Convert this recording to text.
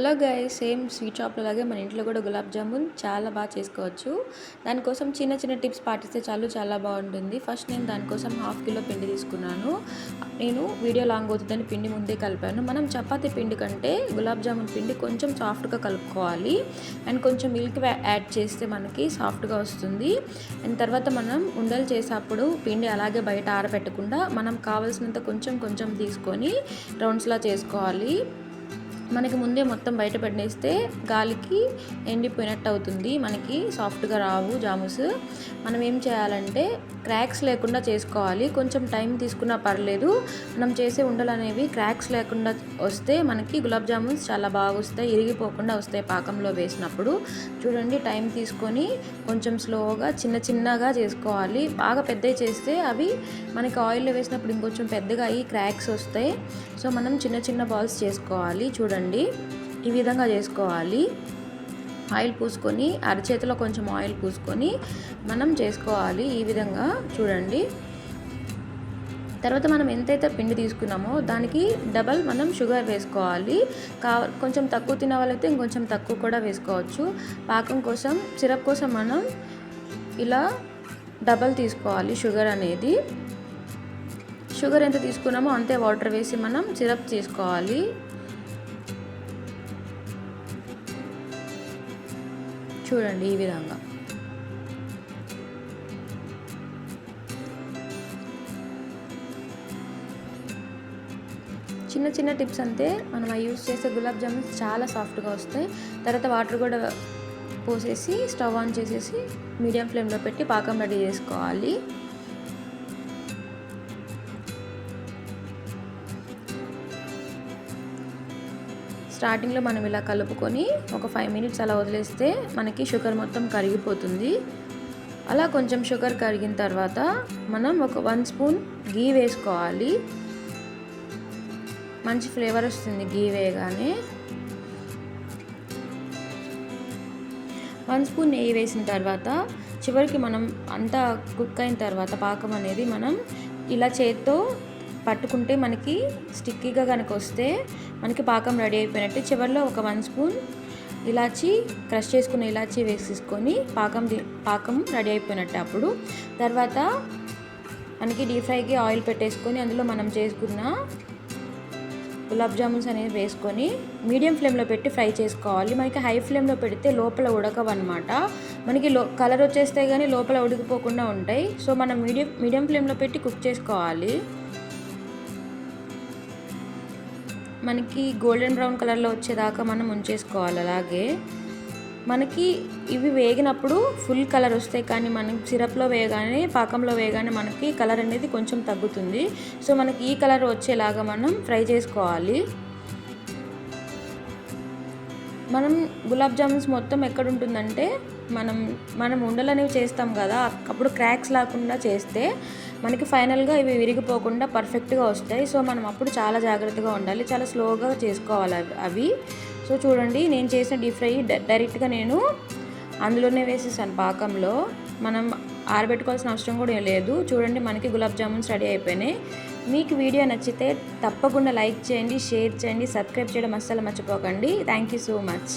Hello గాయ same sweet షాప్లో లాగే మన ఇంట్లో కూడా గులాబ్ జామున్ చాలా బాగా చేసుకోవచ్చు. దానికోసం చిన్న చిన్న టిప్స్ పాటిస్తే చాలు చాలా బాగుంటుంది. ఫస్ట్ నేను దానికోసం హాఫ్ కిలో పిండి తీసుకున్నాను. నేను వీడియో లాంగ్ అవుతుందని పిండి ముందే కలిపాను. మనం చపాతి పిండి కంటే గులాబ్ జామున్ పిండి కొంచెం సాఫ్ట్గా కలుపుకోవాలి. అండ్ కొంచెం మిల్క్ యాడ్ చేస్తే మనకి సాఫ్ట్గా వస్తుంది. అండ్ తర్వాత మనం ఉండలు చేసేటప్పుడు పిండి అలాగే బయట ఆరబెట్టకుండా మనం కావాల్సినంత కొంచెం కొంచెం తీసుకొని రౌండ్స్లా చేసుకోవాలి. మనకి ముందే మొత్తం బయట పెట్టేస్తే గాలికి ఎండిపోయినట్టు అవుతుంది. మనకి సాఫ్ట్గా రావు జాముస్. మనం ఏం చేయాలంటే క్రాక్స్ లేకుండా చేసుకోవాలి. కొంచెం టైం తీసుకున్నా పర్లేదు. మనం చేసే ఉండలు అనేవి క్రాక్స్ లేకుండా వస్తే మనకి గులాబ్ జామున్స్ చాలా బాగా వస్తాయి. ఇరిగిపోకుండా వస్తాయి పాకంలో వేసినప్పుడు. చూడండి టైం తీసుకొని కొంచెం స్లోగా చిన్న చిన్నగా చేసుకోవాలి. బాగా పెద్దవి చేస్తే అవి మనకి ఆయిల్లో వేసినప్పుడు ఇంకొంచెం పెద్దగా అయ్యి క్రాక్స్ వస్తాయి. సో మనం చిన్న చిన్న బాల్స్ చేసుకోవాలి చూడండి. ఈ విధంగా చేసుకోవాలి. ఆయిల్ పూసుకొని అరచేతిలో కొంచెం ఆయిల్ పూసుకొని మనం చేసుకోవాలి ఈ విధంగా చూడండి. తర్వాత మనం ఎంతైతే పిండి తీసుకున్నామో దానికి డబల్ మనం షుగర్ వేసుకోవాలి. కా కొంచెం తక్కువ తినే వాళ్ళైతే ఇంకొంచెం తక్కువ కూడా వేసుకోవచ్చు. పాకం కోసం సిరప్ కోసం మనం ఇలా డబల్ తీసుకోవాలి షుగర్ అనేది. షుగర్ ఎంత తీసుకున్నామో అంతే వాటర్ వేసి మనం సిరప్ చేసుకోవాలి చూడండి ఈ విధంగా. చిన్న చిన్న టిప్స్ అంతే. మనం అవి యూస్ చేసే గులాబ్ జామున్స్ చాలా సాఫ్ట్గా వస్తాయి. తర్వాత వాటర్ కూడా పోసేసి స్టవ్ ఆన్ చేసేసి మీడియం ఫ్లేమ్లో పెట్టి పాకం రెడీ చేసుకోవాలి. స్టార్టింగ్లో మనం ఇలా కలుపుకొని ఒక ఫైవ్ మినిట్స్ అలా వదిలేస్తే మనకి షుగర్ మొత్తం కరిగిపోతుంది. అలా కొంచెం షుగర్ కరిగిన తర్వాత మనం ఒక వన్ స్పూన్ గీ వేసుకోవాలి. మంచి ఫ్లేవర్ వస్తుంది గీ వేయగానే. వన్ స్పూన్ నెయ్యి వేసిన తర్వాత చివరికి మనం అంతా కుక్ అయిన తర్వాత పాకం అనేది మనం ఇలా చేత్తో పట్టుకుంటే మనకి స్టిక్కీగా కనుక వస్తే మనకి పాకం రెడీ అయిపోయినట్టు చివరిలో ఒక వన్ స్పూన్ ఇలాచి క్రష్ చేసుకున్న ఇలాచీ వేసేసుకొని పాకం పాకం రెడీ అయిపోయినట్టు అప్పుడు. తర్వాత మనకి డీప్ ఫ్రైకి ఆయిల్ పెట్టేసుకొని అందులో మనం చేసుకున్న గులాబ్ జామున్స్ అనేది వేసుకొని మీడియం ఫ్లేమ్లో పెట్టి ఫ్రై చేసుకోవాలి. మనకి హై ఫ్లేమ్లో పెడితే లోపల ఉడకవన్నమాట. మనకి లో కలర్ వచ్చేస్తే కానీ లోపల ఉడికిపోకుండా ఉంటాయి. సో మనం మీడియం మీడియం ఫ్లేమ్లో పెట్టి కుక్ చేసుకోవాలి. మనకి గోల్డెన్ బ్రౌన్ కలర్లో వచ్చేదాకా మనం ఉంచేసుకోవాలి అలాగే. మనకి ఇవి వేగినప్పుడు ఫుల్ కలర్ వస్తాయి కానీ మనం సిరప్లో వేయగానే పాకంలో వేయగానే మనకి కలర్ అనేది కొంచెం తగ్గుతుంది. సో మనకి ఈ కలర్ వచ్చేలాగా మనం ఫ్రై చేసుకోవాలి. మనం గులాబ్ జామున్స్ మొత్తం ఎక్కడ ఉంటుందంటే మనం మనం ఉండలు అనేవి చేస్తాం కదా అప్పుడు క్రాక్స్ లేకుండా చేస్తే మనకి ఫైనల్గా ఇవి విరిగిపోకుండా పర్ఫెక్ట్గా వస్తాయి. సో మనం అప్పుడు చాలా జాగ్రత్తగా ఉండాలి. చాలా స్లోగా చేసుకోవాలి అవి సో చూడండి నేను చేసిన డీప్ ఫ్రై డైరెక్ట్గా నేను అందులోనే వేసేసాను పాకంలో. మనం ఆరబెట్టుకోవాల్సిన అవసరం కూడా లేదు. చూడండి మనకి గులాబ్ జామున్స్ రెడీ అయిపోయినాయి. మీకు వీడియో నచ్చితే తప్పకుండా లైక్ చేయండి షేర్ చేయండి సబ్స్క్రైబ్ చేయడం అస్సలు మర్చిపోకండి. Thank you so much.